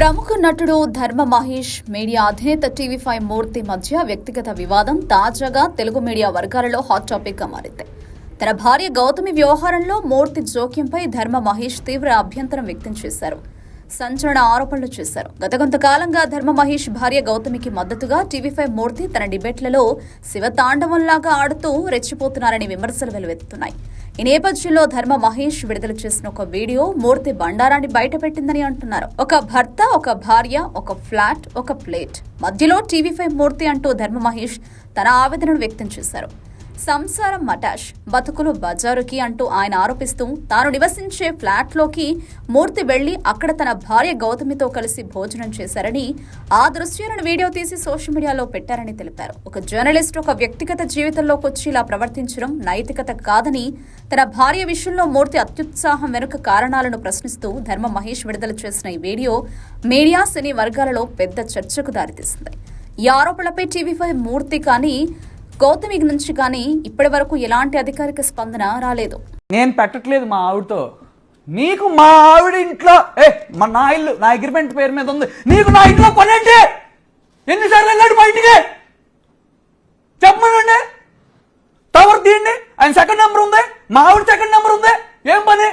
ప్రముఖ నటుడు ధర్మ మహేష్ మీడియా అధినేత టీవీ ఫైవ్ మూర్తి మధ్య వ్యక్తిగత వివాదం తాజాగా తెలుగు మీడియా వర్గాలలో హాట్ టాపిక్గా మారింది. తన భార్య గౌతమి వ్యవహారంలో మూర్తి జోక్యంపై ధర్మ మహేష్ తీవ్ర అభ్యంతరం వ్యక్తం చేశారు. సంచలన ఆరోపణలు చేశారు. గత కొంతకాలంగా ధర్మ మహేష్ భార్య గౌతమికి మద్దతుగా టీవీ ఫైవ్ మూర్తి తన డిబేట్లలో శివతాండవంలాగా ఆడుతూ రెచ్చిపోతున్నారని విమర్శలు వెలువెత్తుతున్నాయి ఈ నేపథ్యంలో ధర్మ మహేష్ విడుదల చేసిన ఒక వీడియో మూర్తి బండారాన్ని బయటపెట్టిందని అంటున్నారు. ఒక భర్త ఒక భార్య ఒక ఫ్లాట్ ఒక ప్లేట్. మధ్యలో టీవీ ఫైవ్ మూర్తి అంటూ ధర్మ మహేష్ తన ఆవేదనను వ్యక్తం చేశారు. సంసారం మటాష్. బతుకులు బజారుకి అంటూ ఆయన ఆరోపిస్తూ తాను నివసించే ఫ్లాట్లోకి మూర్తి వెళ్ళి అక్కడ తన భార్య గౌతమితో కలిసి భోజనం చేశారని ఆ దృశ్యాలను వీడియో తీసి సోషల్ మీడియాలో పెట్టారని తెలిపారు. ఒక జర్నలిస్ట్ ఒక వ్యక్తిగత జీవితంలోకి వచ్చి ఇలా ప్రవర్తించడం నైతికత కాదని తన భార్య విషయంలో మూర్తి అత్యుత్సాహం వెనుక కారణాలను ప్రశ్నిస్తూ ధర్మ మహేష్ విడుదల చేసిన ఈ వీడియో మీడియా సినీ వర్గాలలో పెద్ద చర్చకు దారితీసింది. ఈ ఆరోపణలపై టీవీ ఫైవ్ మూర్తి కానీ గౌతమి నుంచి కానీ ఇప్పటి వరకు ఎలాంటి అధికారిక స్పందన రాలేదు. నేను పెట్టట్లేదు మా ఆవిడతో. నీకు మా ఆవిడ ఇంట్లో ఏ మా నా ఇల్లు నా అగ్రిమెంట్ పేరు మీద ఉంది. నీకు నా ఇంట్లో పని ఏంటి ఎన్నిసార్లు వెళ్ళాడు మా ఇంటికి? చెప్పమనండి. టవర్ తీయండి. ఆయన సెకండ్ నెంబర్ ఉంది. మా ఆవిడ సెకండ్ నెంబర్ ఉంది. ఏం పని?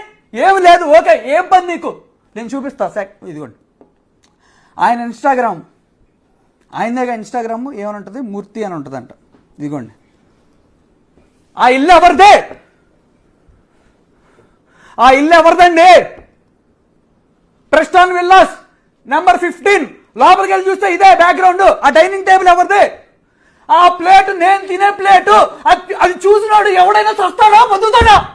ఏం లేదు. ఓకే ఏం పని నీకు? నేను చూపిస్తా సెక్ ఇదిగోండి. ఆయన ఇన్స్టాగ్రామ్ ఆయనదేగా ఇన్స్టాగ్రామ్ ఏమని ఉంటుంది మూర్తి అని ఉంటుందంట. ఇదిగోండి. ఆ ఇల్లు ఎవరిదే? ఆ ఇల్లు ఎవరిదండి? Preston villas number fifteen. లోపలికి వెళ్ళి చూస్తే ఇదే బ్యాక్గ్రౌండ్ ఆ డైనింగ్ టేబుల్ ఎవరిదే? ఆ ప్లేట్ నేను తినే ప్లేటు. అది అది చూసినాడు ఎవడైనా చస్తాడా పొందుతాడా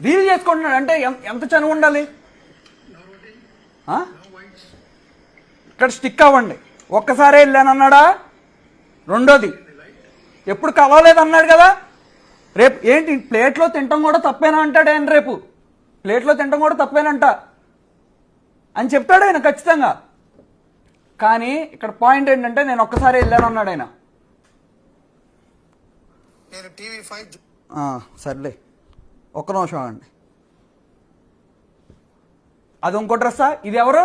రీల్ చేసుకుంటున్నాడు. అంటే ఎంత చనువు ఉండాలి? ఆ? ఇక్కడ స్టిక్ అవ్వండి. ఒక్కసారే వెళ్ళానన్నాడా? రెండోది ఎప్పుడు కలవలేదన్నాడు కదా? రేపు ఏంటి ప్లేట్లో తినటం కూడా తప్పేనా అంటాడు ఆయన రేపు? ప్లేట్లో తినటం కూడా తప్పేనంట. అని చెప్తాడు ఆయన ఖచ్చితంగా. కానీ ఇక్కడ పాయింట్ ఏంటంటే నేను ఒక్కసారి వెళ్ళాను అన్నాడు ఆయన. నేను టీవీ ఫైవ్ సర్లే. ఒక్క నిమిషం అండి అది ఇంకో డ్రెస్సా? ఇది ఎవరు?